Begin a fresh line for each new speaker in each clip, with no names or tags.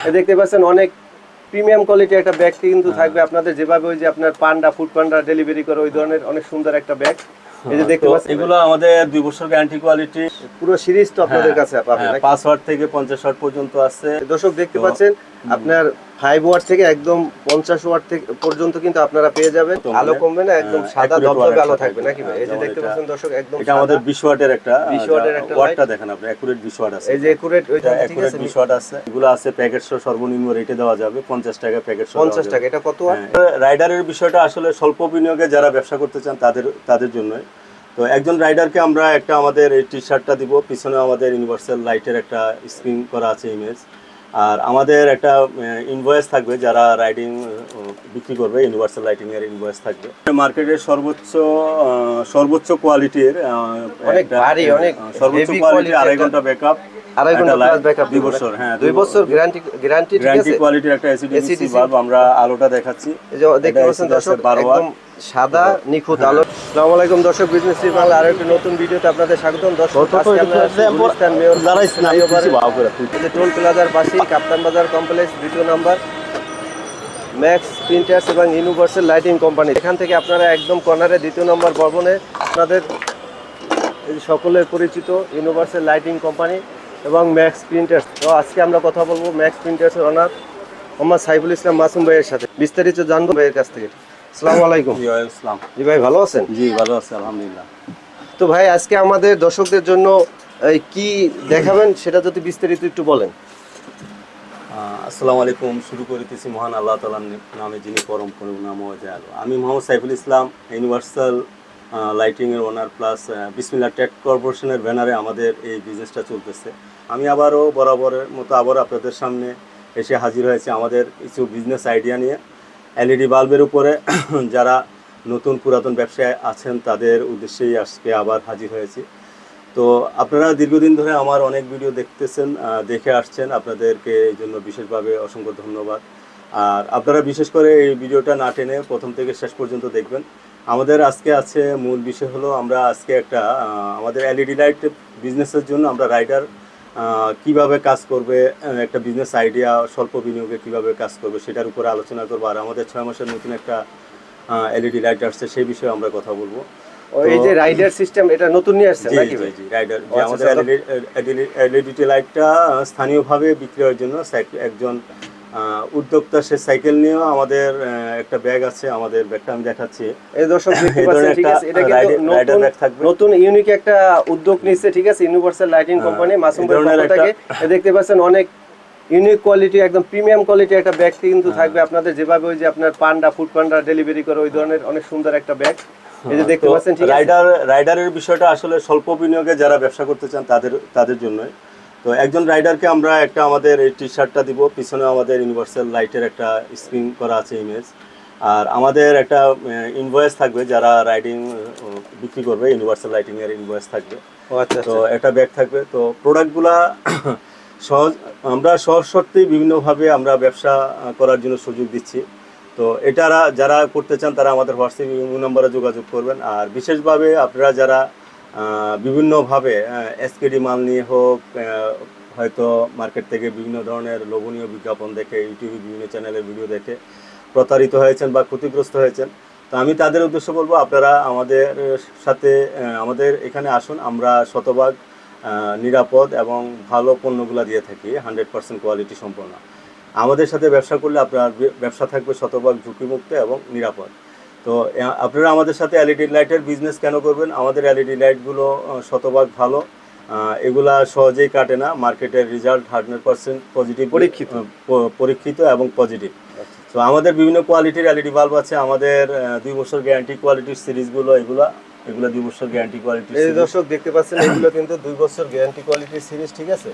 দেখতে পাচ্ছেন অনেক প্রিমিয়াম কোয়ালিটি একটা ব্যাগ কিন্তু থাকবে আপনাদের যেভাবে ওই যে আপনার পান্ডা ফুড পান্ডা ডেলিভারি করে ওই ধরনের অনেক সুন্দর একটা ব্যাগ এই যে দেখতে পাচ্ছেন।
এগুলো আমাদের দুই বছর গ্যারান্টি কোয়ালিটি
পুরো সিরিজ তো আপনাদের কাছে পাবেন নাকি?
পাঁচ ওয়াট থেকে পঞ্চাশ ওয়াট পর্যন্ত আছে।
দর্শক দেখতে পাচ্ছেন আপনার ফাইভ ওয়াট থেকে একদম পঞ্চাশ ওয়াট থেকে পর্যন্ত কিন্তু আপনারা পেয়ে যাবেন। আলো
মানে,
কমবে না একদম
হ্যাঁ,
সাদা
accurate
ধবধবে আলো থাকবে। নাকি ভাই? এই যে দেখতে পাচ্ছেন দর্শক একদম
এটা আমাদের বিশ ওয়াটের একটা
20 ওয়াটের একটা
ওয়াটটা দেখেন আপনি অ্যাকুরেট বিশ ওয়াট আছে।
এই যে একুরেট ওই
এটা
ঠিক আছে
বিশ ওয়াট আছে। এগুলো আছে প্যাকেট সহ সর্বনিম্ন রেটে দেওয়া যাবে পঞ্চাশ টাকা প্যাকেট সহ
পঞ্চাশ টাকা এটা কত ওয়াট
রাইডারের বিষয়টা আসলে স্বল্প বিনিয়োগে যারা ব্যবসা করতে চান তাদের তাদের জন্যই। তো একজন রাইডারকে আমরা একটা আমাদের এই টি শার্টটা দিব পিছনে আমাদের ইউনিভার্সাল লাইটের একটা স্ক্রিন করা আছে ইমেজ আর আমাদের একটা ইনভয়েস থাকবে যারা রাইডিং বিক্রি করবে ইউনিভার্সাল লাইটিং এর ইনভয়েস থাকবে। মার্কেটের সর্বোচ্চ সর্বোচ্চ কোয়ালিটির
অনেক ভারী, অনেক
সর্বোচ্চ কোয়ালিটি আড়াই ঘণ্টা ব্যাকআপ
আড়াই ঘণ্টা প্লাস ব্যাকআপ
দুই বছর হ্যাঁ
দুই বছর। গ্যারান্টি গ্যারান্টি
গ্যারান্টি কোয়ালিটির একটা এসিডিসি বাল্ব আমরা আলোটা দেখাচ্ছি।
এই যে দেখতে পাচ্ছেন দর্শক
12 ওয়াট।
একদম সাদা নিখুঁত আলো। আসসালামু আলাইকুম দর্শক বিজনেস বাংলা আরও একটি নতুন ভিডিওতে আপনাদের স্বাগতম। দর্শক টোল প্লাজার পাশে কাপ্তান বাজার কমপ্লেক্স দ্বিতীয় নাম্বার ম্যাক্স প্রিন্টার্স এবং ইউনিভার্সাল লাইটিং কোম্পানি। এখান থেকে আপনারা একদম কর্নারে দ্বিতীয় নম্বর ভবনে আপনাদের সকলের পরিচিত ইউনিভার্সাল লাইটিং কোম্পানি এবং ম্যাক্স প্রিন্টার্স। তো আজকে আমরা কথা বলব ম্যাক্স প্রিন্টার্সের অনার মোহাম্মদ সাইফুল ইসলাম মাসুম ভাইয়ের সাথে। বিস্তারিত জানব ভাইয়ের কাছ থেকে। আসসালামু আলাইকুম।
জি আসসালাম।
জি ভাই ভালো আছেন?
জি ভালো আছে আলহামদুলিল্লাহ।
তো ভাই আজকে আমাদের দর্শকদের জন্য কি দেখাবেন সেটা যদি বিস্তারিত একটু বলেন।
আসসালামু আলাইকুম। শুরু করিতেছি মহান আল্লাহ তালার নামে যিনি পরম করুণাময় দয়ালু। আমি মোহাম্মদ সাইফুল ইসলাম ইউনিভার্সাল লাইটিং এর ওনার প্লাস বিসমিল্লা টেক কর্পোরেশনের ব্যানারে আমাদের এই বিজনেসটা চলতেছে। আমি আবারও বরাবরের মতো আবার আপনাদের সামনে এসে হাজির হয়েছে আমাদের কিছু বিজনেস আইডিয়া নিয়ে। এলইডি বাল্বের উপরে যারা নতুন পুরাতন ব্যবসায় আছেন, তাদের উদ্দেশ্যেই আজকে আবার হাজির হয়েছি। তো আপনারা দীর্ঘদিন ধরে আমার অনেক ভিডিও দেখতেছেন দেখে আসছেন। আপনাদেরকে এই জন্য বিশেষভাবে অসংখ্য ধন্যবাদ। আর আপনারা বিশেষ করে এই ভিডিওটা না টেনে প্রথম থেকে শেষ পর্যন্ত দেখবেন। আমাদের আজকে আছে, মূল বিষয় হলো আমরা আজকে একটা আমাদের এলইডি লাইট বিজনেসের জন্য আমরা রাইডার কীভাবে কাজ করবে একটা বিজনেস আইডিয়া স্বল্প বিনিয়োগে কীভাবে কাজ করবে সেটার উপরে আলোচনা করব। আর আমাদের ছয় মাসের নতুন একটা এলইডি লাইট আসছে সেই বিষয়ে আমরা কথা বলব।
এই যে রাইডার সিস্টেম এটা নতুন নিয়ে আসছে নাকি ভাই?
জি, রাইডার যে
আচ্ছা,
আমাদের
আচ্ছা,
এলইডি লাইটটা স্থানীয়ভাবে বিক্রি হওয়ার জন্য একজন উদ্যোক্তা সে সাইকেল নিয়েও আমাদের একটা ব্যাগ আছে আমাদের ব্যাগটা আমি দেখাচ্ছি।
এই দর্শক দেখতে পাচ্ছেন ঠিক আছে এটা কিন্তু নতুন নতুন ইউনিক একটা উদ্যোগ নিচ্ছে ঠিক আছে ইউনিভার্সাল লাইটিং কোম্পানি মাসুম
এই
দেখতে পাচ্ছেন অনেক ইউনিক কোয়ালিটি একদম প্রিমিয়াম কোয়ালিটি একটা ব্যাগ কিন্তু
হ্যাঁ।
থাকবে আপনাদের। যেভাবে ওই যে আপনার পান্ডা ফুড পান্ডা ডেলিভারি করে ওই ধরনের অনেক সুন্দর একটা ব্যাগ। এই যে দেখতে পাচ্ছেন
রাইডার রাইডারের বিষয়টা আসলে স্বল্প বিনিয়োগে যারা ব্যবসা করতে চান তাদের তাদের জন্যই। তো একজন রাইডারকে আমরা একটা আমাদের এই টি শার্টটা দিব। পিছনে আমাদের ইউনিভার্সাল লাইটের একটা স্ক্রিন করা আছে ইমেজ আর আমাদের একটা ইনভয়েস থাকবে যারা রাইডিং বিক্রি করবে। ইউনিভার্সাল লাইটিং এর ইনভয়েস থাকবে।
ও আচ্ছা
তো একটা ব্যাগ থাকবে। তো প্রোডাক্টগুলা সহজ আমরা সহজ শর্তেই বিভিন্নভাবে আমরা ব্যবসা করার জন্য সুযোগ দিচ্ছি। তো এটারা যারা করতে চান তারা আমাদের হোয়াটসঅ্যাপ নম্বরে যোগাযোগ করবেন। আর বিশেষভাবে আপনারা যারা বিভিন্নভাবে এসকেডি মাল নিয়ে হোক হয়তো মার্কেট থেকে বিভিন্ন ধরনের লোভনীয় বিজ্ঞাপন দেখে, ইউটিউবে বিভিন্ন চ্যানেলের ভিডিও দেখে প্রতারিত হয়েছেন বা ক্ষতিগ্রস্ত হয়েছেন। তো আমি তাদের উদ্দেশ্য বলব, আপনারা আমাদের সাথে আমাদের এখানে আসুন। আমরা শতভাগ নিরাপদ এবং ভালো পণ্যগুলো দিয়ে থাকি, হান্ড্রেড পার্সেন্ট কোয়ালিটি সম্পন্ন। আমাদের সাথে ব্যবসা করলে আপনার ব্যবসা থাকবে শতভাগ ঝুঁকিমুক্ত এবং নিরাপদ। তো আপনারা আমাদের সাথে এলইডি লাইটের বিজনেস কেন করবেন? আমাদের এলইডি লাইটগুলো আহ, শতভাগ ভালো। এগুলা সহজেই কাটে না। মার্কেটের রেজাল্ট হান্ড্রেড পার্সেন্ট পজিটিভ
পরীক্ষিত।
পরীক্ষিত এবং পজিটিভ তো আমাদের বিভিন্ন কোয়ালিটির এলইডি বাল্ব আছে। আমাদের দুই বছর গ্যারান্টি কোয়ালিটির সিরিজগুলো এগুলা এগুলো দুই বছর গ্যারান্টি
কোয়ালিটি দর্শক দেখতে পাচ্ছেন এগুলো কিন্তু দুই বছর গ্যারান্টি কোয়ালিটির সিরিজ ঠিক আছে?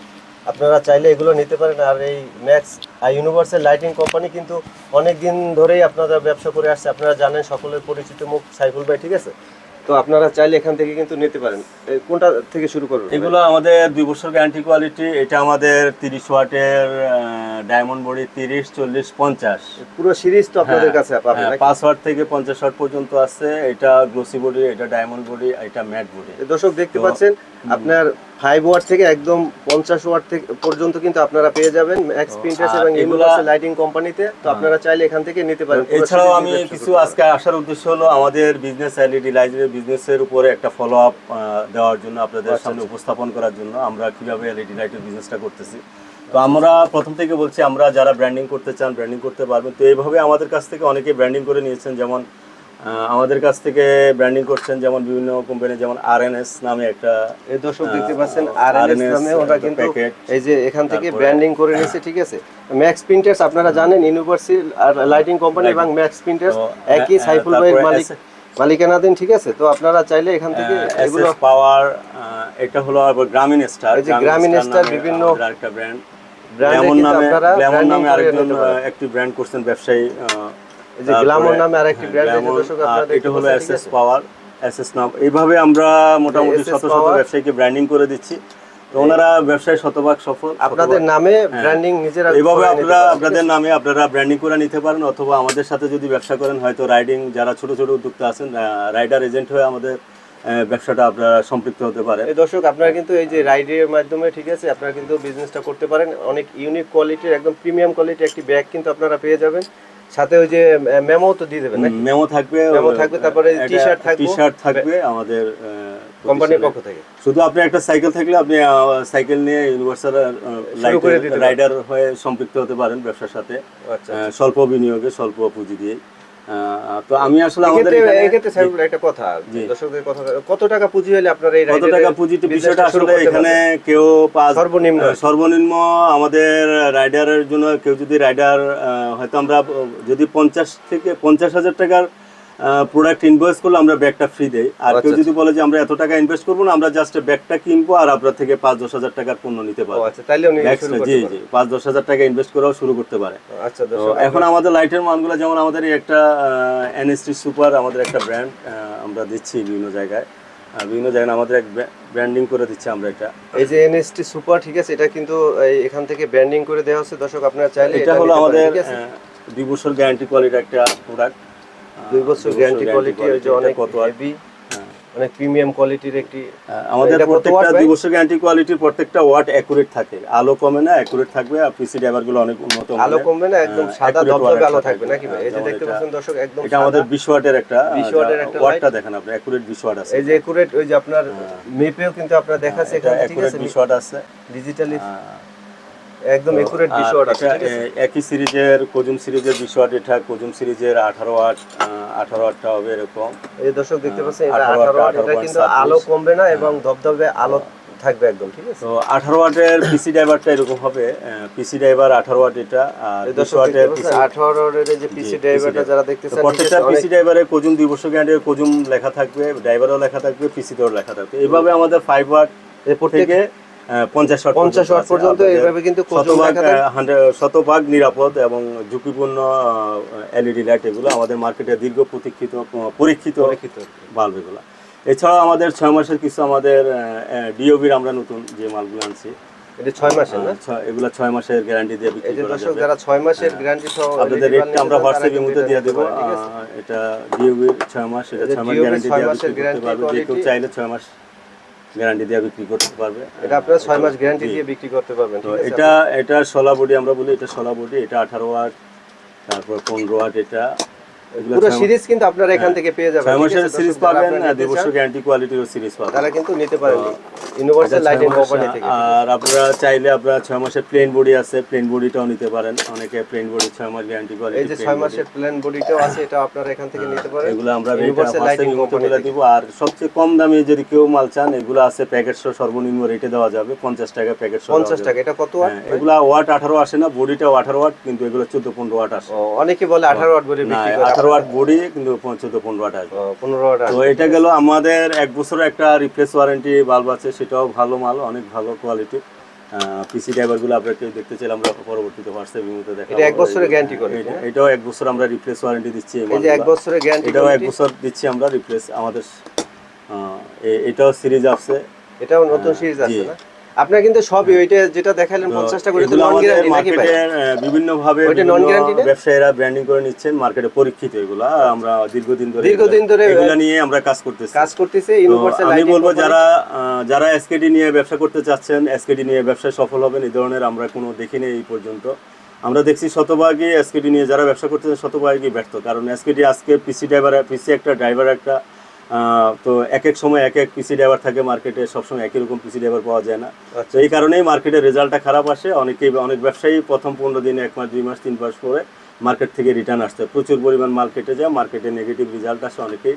আপনারা চাইলে এগুলো নিতে পারেন। আর এই ম্যাক্স ইউনিভার্সাল লাইটিং কোম্পানি কিন্তু অনেক দিন ধরেই আপনারা ব্যবসা করে আসছে। আপনারা জানেন সকলের পরিচিত মুখ সাইফুল ভাই ঠিক আছে? তো আপনারা চাইলে এখান থেকে কিন্তু নিতে পারেন। কোনটা থেকে শুরু করবেন?
এগুলো আমাদের দুই বছর গ্যারান্টি কোয়ালিটি এটা আমাদের তিরিশ ওয়াটের ডায়মন্ড বডি তিরিশ চল্লিশ পঞ্চাশ।
পুরো সিরিজ তো আপনাদের কাছে পাবেন
হ্যাঁ, পাঁচ ওয়াট থেকে পঞ্চাশ ওয়াট পর্যন্ত আছে। এটা গ্লোসি বডি এটা ডায়মন্ড বডি এটা ম্যাট বডি
দর্শক দেখতে পাচ্ছেন আপনার ফাইভ ওয়াট থেকে একদম পঞ্চাশ ওয়াট থেকে পর্যন্ত কিন্তু আপনারা পেয়ে যাবেন ম্যাক্স প্রিন্টার্স এবং ইউনিভার্সাল লাইটিং কোম্পানিতে তো আপনারা চাইলে এখান থেকে নিতে পারেন।
এছাড়াও আমি কিছু আজকে আসার উদ্দেশ্য হলো আমাদের বিজনেস এলইডি লাইটের বিজনেসের উপরে একটা ফলো আপ দেওয়ার জন্য আপনাদের
আচ্ছা,
সামনে উপস্থাপন করার জন্য আমরা কীভাবে এলইডি লাইটের বিজনেসটা করতেছি। তো আমরা প্রথম থেকে বলছি আমরা যারা ব্র্যান্ডিং করতে চান ব্র্যান্ডিং করতে পারবেন। তো এইভাবে আমাদের কাছ থেকে অনেকে ব্র্যান্ডিং করে নিয়েছেন যেমন আমাদের কাছ থেকে ব্র্যান্ডিং করছেন যেমন বিভিন্ন কোম্পানি যেমন আরএনএস নামে একটা
এই দর্শক দেখতে পাচ্ছেন আর
RNS
নামে ওরা কিন্তু এই যে এখান থেকে ব্র্যান্ডিং করে নিয়েছে ঠিক আছে? ম্যাক্স প্রিন্টার্স আপনারা জানেন ইউনিভার্সাল আর লাইটিং কোম্পানি এবং ম্যাক্স প্রিন্টার্স একই সাইফুল ভাইয়ের মালিক মালিকানাধীন ঠিক আছে? তো আপনারা চাইলে এখান থেকে এগুলো
পাওয়ার এটা হলো আবার গ্রামীণ স্টার
এই যে গ্রামীণ স্টার বিভিন্ন
আরেকটা ব্র্যান্ড
ব্র্যান্ডে
নামে
আপনারা
নামে আরেকজন একটি ব্র্যান্ড করছেন ব্যবসায়ী
যে
তারপরে,
নামে আরেকটি ব্র্যান্ড আছে দর্শক আপনারা
এটা হলো এসএস পাওয়ার এসএস নাম এইভাবে আমরা মোটামুটি শত শত ব্যবসায়ীকে ব্র্যান্ডিং করে দিচ্ছি। ওনারা ব্যবসায় শতভাগ সফল
আপনাদের নামে ব্র্যান্ডিং নিজেরা
হ্যাঁ। এইভাবে আপনারা আপনাদের নামে আপনারা ব্র্যান্ডিং করে নিতে পারেন অথবা আমাদের সাথে যদি ব্যবসা করেন হয়তো রাইডিং যারা ছোট ছোট উদ্যোক্তা আছেন রাইডার এজেন্ট হয়ে আমাদের ব্যবসাটা আপনারা সম্পৃক্ত হতে পারে
দর্শক আপনারা কিন্তু এই যে রাইডের মাধ্যমে ঠিক আছে আপনারা কিন্তু বিজনেসটা করতে পারেন। অনেক ইউনিক কোয়ালিটির একদম প্রিমিয়াম কোয়ালিটির একটি ব্যাগ কিন্তু আপনারা পেয়ে যাবেন। সাথে ওই যে মেমো তো দিয়ে দেবেন
মেমো থাকবে
মেমো থাকবে, তারপরে টি শার্ট থাকবে।
টি শার্ট থাকবে আমাদের
কোম্পানির পক্ষ থেকে।
শুধু আপনি একটা সাইকেল থাকলে আপনি সাইকেল নিয়ে ইউনিভার্সাল। রাইডার হয়ে সম্পৃক্ত হতে পারেন ব্যবসার সাথে।
আচ্ছা
স্বল্প বিনিয়োগে স্বল্প পুঁজি দিয়ে তো আমি আসলে আমাদের
এক্ষেত্রে স্যার একটা কথা। দর্শকদের কথা কত টাকা পুঁজি হলে আপনারা এই
কত টাকা পুঁজিটা বিষয়টা আসলে এখানে কেউ
সর্বনিম্ন।
সর্বনিম্ন আমাদের রাইডারের জন্য কেউ যদি রাইডার হয়তো আমরা যদি পঞ্চাশ থেকে পঞ্চাশ হাজার টাকার প্রোডাক্ট ইনভয়েস করলে আমরা ব্যাগটা ফ্রি দেই। আর কেউ
আচ্ছা,
যদি বলে যে আমরা এত টাকা ইনভেস্ট করব না আমরা জাস্ট ব্যাগটা কিনবো আর আপনার থেকে পাঁচ দশ হাজার টাকার পণ্য নিতে পারব।
আচ্ছা
জি জি পাঁচ দশ হাজার টাকা ইনভেস্ট করেও শুরু করতে পারে।
আচ্ছা
এখন আমাদের লাইটের মানগুলো যেমন আমাদের একটা এনএসটি সুপার আমাদের একটা ব্র্যান্ড আমরা দিচ্ছি বিভিন্ন জায়গায়। বিভিন্ন জায়গায় আমাদের এক ব্র্যান্ডিং করে দিচ্ছি আমরা এটা।
এই যে এনএসটি সুপার ঠিক আছে এটা কিন্তু এখান থেকে ব্র্যান্ডিং করে দেওয়া হচ্ছে। দর্শক আপনারা চাইলে
এটা হলো আমাদের দুই বছর গ্যারান্টি কোয়ালিটির একটা প্রোডাক্ট
দুই বছর গ্যারান্টি কোয়ালিটি ওই যে অনেক
কত আর
হেভি অনেক প্রিমিয়াম কোয়ালিটির একটি
আমাদের প্রত্যেকটা দুই বছর গ্যারান্টি কোয়ালিটির প্রত্যেকটা ওয়াট অ্যাকুরেট থাকে। আলো কমে না অ্যাকুরেট থাকবে আর পিসি ড্রাইভারগুলো অনেক উন্নত
আলো। কমবে না একদম
হ্যাঁ,
সাদা ধবধবে আলো থাকবে। নাকি ভাই? এই যে দেখতে পাচ্ছেন দর্শক একদম
এটা আমাদের
সাদা।
20 ওয়াটের একটা
20 ওয়াটের একটা
ওয়াটটা দেখেন আপনি অ্যাকুরেট 20 ওয়াট আছে।
এই যে একুরেট ওই যে আপনার মেপেও কিন্তু আপনারা দেখাচ্ছে
এটা
এখানে ঠিক আছে?
20 ওয়াট আছে।
ডিজিটালি একদম একুরেট
আর
20 ওয়াট আছে
এটা,
ঠিক আছে?
এ, একই সিরিজের কোজুম সিরিজের 20 ওয়াট এটা কোজুম সিরিজের 18 ওয়াট 18 ওয়াটটা হবে এরকম।
এই দর্শক দেখতে পাচ্ছেন এটা
18
18 ওয়াট এটা কিন্তু আলো কমবে না এবং ধবধবে আলো থাকবে একদম ঠিক আছে?
তো 18 ওয়াটের পিসি ড্রাইভারটা এরকম হবে পিসি ড্রাইভার 18 ওয়াট এটা আর
এই
20
দর্শক দেখতে
ওয়াটের
পাচ্ছেন 18 ওয়াটের যে পিসি ড্রাইভারটা যারা দেখতেছেন
প্রত্যেকটা পিসি ড্রাইভারে কোজুম দুই বছর গ্যারান্টির কোজুম লেখা থাকবে ড্রাইভারও লেখা থাকবে পিসিতেও লেখা থাকবে। এইভাবে আমাদের 5 ওয়াট থেকে আহ, 50 ওয়াট
50 ওয়াট
আছে।
পর্যন্ত এইভাবে কিন্তু
শতভাগ
লেখা থাকবে।
আহ, 100 শতভাগ নিরাপদ এবং ঝুঁকিপূর্ণ এলইডি লাইট এগুলো আমাদের মার্কেটে দীর্ঘ প্রতীক্ষিত পরীক্ষিত। বাল্ব এগুলো। এছাড়াও আমাদের ছয় মাসের কিছু আমাদের ডিওবির আমরা নতুন যে মালগুলো আনছি।
এটা 6 মাসের না?
ছয়- এগুলো ছয় মাসের গ্যারান্টি দিয়ে বিক্রি করা
দর্শক যারা 6 মাসের গ্যারান্টি সহ
আপনাদের রেটটা আমরা হোয়াটসঅ্যাপের মধ্যে দিয়ে দেবো। এটা ডিওবির ছয় মাস এটা
এটা
ছয় মাস গ্যারান্টি দিয়ে বিক্রি করতে পারবে। যে কেউ চাইলে ছয় মাস গ্যারান্টি দিয়ে বিক্রি করতে পারবে।
এটা আপনারা ছয় মাস গ্যারান্টি দিয়ে বিক্রি করতে পারবেন
তো এটা এটা সোলা বডি আমরা বলি এটা সোলা বডি এটা আঠারো ওয়াট তারপর পনেরো ওয়াট এটা
পুরো সিরিজ কিন্তু আপনারা এখান থেকে পেয়ে যাবেন
ছয়
ঠিক
মাসের সিরিজ পাবেন বছর গ্যারান্টি কোয়ালিটিরও সিরিজ পাবেন।
তারা কিন্তু নিতে পারেন। ইউনিভার্সাল লাইটিং কোম্পানি থেকে।
আর আপনারা চাইলে আপনারা ছয় মাসের প্লেন বডি আছে প্লেন বডিটাও নিতে পারেন। অনেকে প্লেন বডি ছয় মাস গ্যারান্টি কোয়ালিটি
এই যে 6 মাসের প্ল্যান বডিটাও আছে এটা আপনারা এখান থেকে নিতে পারেন।
এগুলো আমরা
ইউনিভার্সাল লাইটিং কোম্পানি
বলে দিব। আর সবচেয়ে কম দামে যদি কেউ মাল চান এগুলো আছে প্যাকেট সহ সর্বনিম্ন রেটে দেওয়া যাবে পঞ্চাশ টাকা প্যাকেট সহ
50 টাকা এটা কত ওয়াট
হ্যাঁ, এগুলা ওয়াট আঠারো আসে না বডিটা আঠারো ওয়াট কিন্তু এগুলো চোদ্দ পনেরো ওয়াট আসে।
অনেকে বলে 18 ওয়াট বডি বিক্রি করে
ওয়াট বডি কিন্তু চোদ্দ পনেরো আসবে
15
তো এটা গেল আমাদের এক বছর একটা রিপ্লেস ওয়ারেন্টি বাল্ব আছে সেটাও ভালো মাল অনেক ভালো কোয়ালিটি পিসি ড্রাইভারগুলো আপনাকে দেখতে চাইলে আমরা পরবর্তীতে হোয়াটসঅ্যাপের মধ্যে দেখাবো।
এটা এক বছরের guarantee করে,
এটাও এক বছর আমরা রিপ্লেস ওয়ারেন্টি দিচ্ছি এই
এই যে এক বছরের গ্যারান্টি
এটাও এক বছর দিচ্ছি আমরা রিপ্লেস আমাদের এটাও সিরিজ আছে
এটাও নতুন সিরিজ আছে না? আপনার কিন্তু সবই ওইটা যেটা দেখালেন
তো
পঞ্চাশটা করে তো নন গ্যারান্টি নাকি ভাই?
বিভিন্ন ভাবে
ওইটা non-guarantee না?
ব্যবসায়ীরা ব্র্যান্ডিং করে নিচ্ছেন মার্কেটে পরীক্ষিত এগুলা। আমরা দীর্ঘদিন ধরে
দীর্ঘদিন ধরে
এগুলা নিয়ে আমরা কাজ করতেছি।
কাজ করতেছে ইউনিভার্সাল
আমি বলব যারা যারা এসকেডি নিয়ে ব্যবসা করতে চাচ্ছেন এসকেডি নিয়ে ব্যবসায় সফল হবেন এই ধরনের আমরা কোনো দেখিনি এই পর্যন্ত। আমরা দেখছি শতভাগই এসকেডি নিয়ে যারা ব্যবসা করতেছে শতভাগই ব্যর্থ। কারণ এসকেডি আজকে পিসি ড্রাইভার পিসি একটা ড্রাইভার একটা তো এক এক সময় এক এক পিসি ড্রাইভার থাকে মার্কেটে সবসময় একই রকম পিসি ড্রাইভার পাওয়া যায় না।
আচ্ছা।
তো এই কারণেই মার্কেটের রেজাল্টটা খারাপ আসে। অনেকেই অনেক ব্যবসায়ী প্রথম পনেরো দিন এক মাস দুই মাস তিন মাস পরে মার্কেট থেকে রিটার্ন আসতে প্রচুর পরিমাণ মার্কেটে যায় মার্কেটে নেগেটিভ রেজাল্ট আসে অনেকেই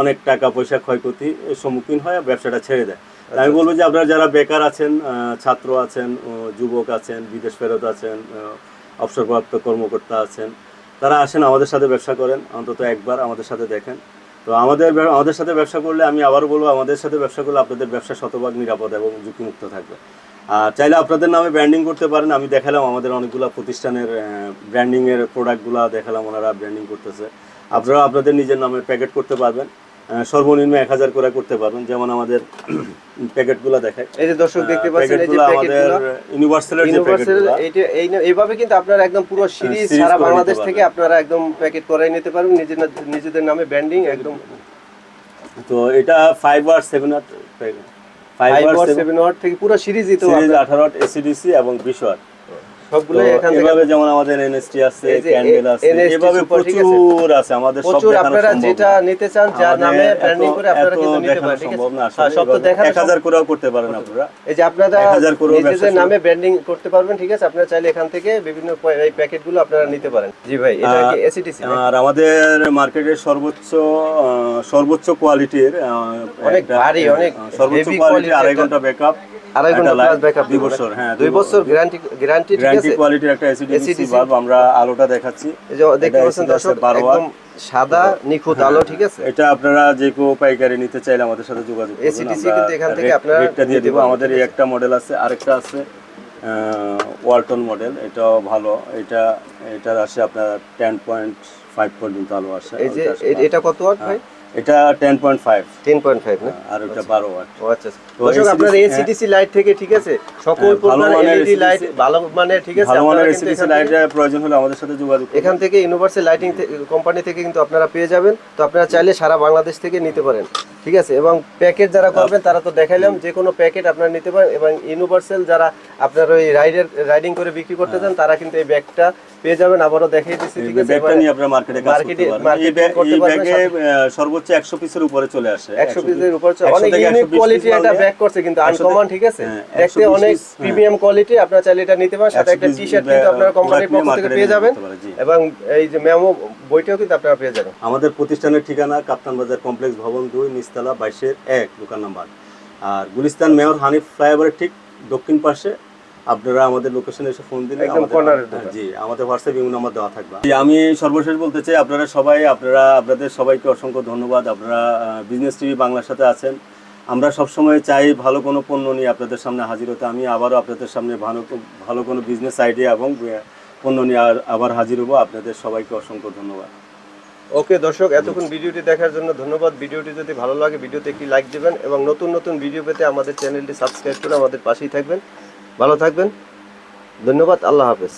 অনেক টাকা পয়সা ক্ষয়ক্ষতি সম্মুখীন হয় ব্যবসাটা ছেড়ে দেয়। তা আমি বলব যে আপনারা যারা বেকার আছেন ছাত্র আছেন যুবক আছেন বিদেশ ফেরত আছেন অবসরপ্রাপ্ত কর্মকর্তা আছেন তারা আসেন আমাদের সাথে ব্যবসা করেন অন্তত একবার আমাদের সাথে দেখেন। তো আমাদের আমাদের সাথে ব্যবসা করলে আমি আবারও বলব, আমাদের সাথে ব্যবসা করলে আপনাদের ব্যবসা শতভাগ নিরাপদ এবং ঝুঁকিমুক্ত থাকবে। আর চাইলে আপনাদের নামে ব্র্যান্ডিং করতে পারেন, আমি দেখালাম আমাদের অনেকগুলো প্রতিষ্ঠানের ব্র্যান্ডিংয়ের প্রোডাক্টগুলো দেখালাম, ওনারা ব্র্যান্ডিং করতেছে। আপনারা আপনাদের নিজের নামে প্যাকেট করতে পারবেন। সর্বনিম্ন এক হাজার করে করতে পারবেন যেমন আমাদের প্যাকেটগুলো দেখায়
এই যে দর্শক দেখতে পাচ্ছেন এই যে
আমাদের ইউনিভার্সালের যে প্যাকেটগুলো।
এইটা এই এইভাবে কিন্তু আপনারা একদম পুরো সিরিজ সারা বাংলাদেশ থেকে আপনারা একদম প্যাকেট করাই নিতে পারবেন নিজের নিজেদের নামে ব্র্যান্ডিং একদম।
তো এটা ফাইভ আর সেভেন আর ফাইভ
ফাইভ
আর
ওয়াট
সেভেন
সেভেন ওয়াট থেকে পুরো সিরিজই তো
সিরিজ আঠারো এসিডিসি এবং বিশ ওয়াট
সবগুলো এখান থেকে
এভাবে যেমন আমাদের এনএসটি আছে ক্যান্ডেল আছে এভাবে
super, ঠিক আছে?
প্রচুর আছে আমাদের সব
প্রচুর আপনারা যেটা নিতে চান যার নামে ব্র্যান্ডিং করে আপনারা কিন্তু নিতে পারেন ঠিক আছে? হ্যাঁ, সব তো দেখানো
এক হাজার করেও করতে পারেন আপনারা।
এই যে আপনারা
1000 করেও
নিজেদের নামে ব্র্যান্ডিং করতে পারবেন ঠিক আছে? আপনারা চাইলে এখান থেকে বিভিন্ন এই প্যাকেটগুলো আপনারা নিতে পারেন। জি ভাই এটা কি এসিটিসি
আর আমাদের মার্কেটের সর্বোচ্চ সর্বোচ্চ কোয়ালিটির
অনেক ভারী, অনেক
সর্বোচ্চ কোয়ালিটির আড়াই ঘণ্টা ব্যাকআপ
আড়াই ঘণ্টা প্লাস ব্যাকআপ
দুই বছর হ্যাঁ
দুই বছর। গ্যারান্টি গ্যারান্টি আছে।
কোয়ালিটির একটা এসিডিসি বাল্ব আমরা আলোটা দেখাচ্ছি।
এই যে দেখতে পাচ্ছেন দর্শক একদম সাদা নিখুঁত আলো ঠিক আছে?
এটা আপনারা যে কেউ পাইকারি নিতে চাইলে আমাদের সাথে যোগাযোগ
কিন্তু এখান থেকে আপনারা
রেটটা দিয়ে
নিতে
দিব। আমাদের এই একটা মডেল আছে আরেকটা আছে ওয়ালটন মডেল এটাও ভালো। এটা এটার আসে আপনার টেন পয়েন্ট ফাইভ পর্যন্ত আলো আসে।
এই যে এটা কত ওয়াট ভাই?
এটা ten point five
ten point five না?
আর ওটা বারো ওয়াট
ও আচ্ছা। দর্শক আপনার
হ্যাঁ।
এসিডিসি লাইট থেকে ঠিক আছে? সকল
হ্যাঁ,
প্রকার এলইডি লাইট ভালো মানের ঠিক আছে?
ভালো মানের এসিডিসি লাইটের প্রয়োজন হলে আমাদের সাথে যোগাযোগ
এখান থেকে ইউনিভার্সাল লাইটিং কোম্পানি থেকে কিন্তু আপনারা পেয়ে যাবেন। তো আপনারা চাইলে সারা বাংলাদেশ থেকে নিতে পারেন। ঠিক আছে? এবং প্যাকেট যারা করবেন তারা তো দেখাইলাম যে কোনো প্যাকেট আপনারা নিতে পারেন এবং ইউনিভার্সাল যারা আপনার ওই রাইডের রাইডিং করে বিক্রি করতে চান তারা কিন্তু এই ব্যাগটা পেয়ে যাবেন। আবারও দেখিয়ে দিচ্ছি ঠিক আছে?
ব্যাগটা নিয়ে আপনারা মার্কেটে কাজ করতে
মার্কেটে-
পারবেন। এই
মার্কেটিং
ব্যাগ- সর্বোচ্চ একশো পিসের উপরে চলে আসে।
100 পিসের উপর চলে- অনেক ইউনিক কোয়ালিটি একটা
মাল
ব্যাগ করছে কিন্তু
100
আনকমন ঠিক আছে?
হ্যাঁ,
দেখতে অনেক
হ্যাঁ।
প্রিমিয়াম কোয়ালিটি আপনারা চাইলে এটা নিতে পারেন। সাথে একটা টি শার্ট কিন্তু আপনারা কোম্পানির পক্ষ থেকে পেয়ে যাবেন। এবং এই যে মেমো বইটাও কিন্তু আপনারা পেয়ে যাবেন।
আমাদের প্রতিষ্ঠানের ঠিকানা কাপ্তান বাজার কমপ্লেক্স ভবন দুই নিস্তালা বাইশের এক দোকান নাম্বার। আর গুলিস্তান মেয়র হানিফ ফ্লাইওভারের ঠিক দক্ষিণ পাশে আপনারা আমাদের লোকেশনে এসে ফোন দিলে। জি আমাদের হোয়াটসঅ্যাপ ইউ নাম্বার দেওয়া থাকবে। জি, আমি সর্বশেষ বলতে চাই আপনারা সবাই আপনারা আপনাদের সবাইকে অসংখ্য ধন্যবাদ। আপনারা বিজনেস টিভি বাংলার সাথে আছেন। আমরা সবসময় চাই ভালো কোনো পণ্য নিয়ে আপনাদের সামনে হাজির হতে। আমি আবারও আপনাদের সামনে ভালো ভালো কোনো বিজনেস আইডিয়া এবং পণ্য নিয়ে আবার হাজির হব। আপনাদের সবাইকে অসংখ্য ধন্যবাদ।
ওকে, দর্শক, এতক্ষণ ভিডিওটি দেখার জন্য ধন্যবাদ। ভিডিওটি যদি ভালো লাগে, ভিডিওতে একটি লাইক দেবেন এবং নতুন নতুন ভিডিও পেতে আমাদের চ্যানেলটি সাবস্ক্রাইব করে আমাদের পাশেই থাকবেন। ভালো থাকবেন। ধন্যবাদ, আল্লাহ হাফেজ।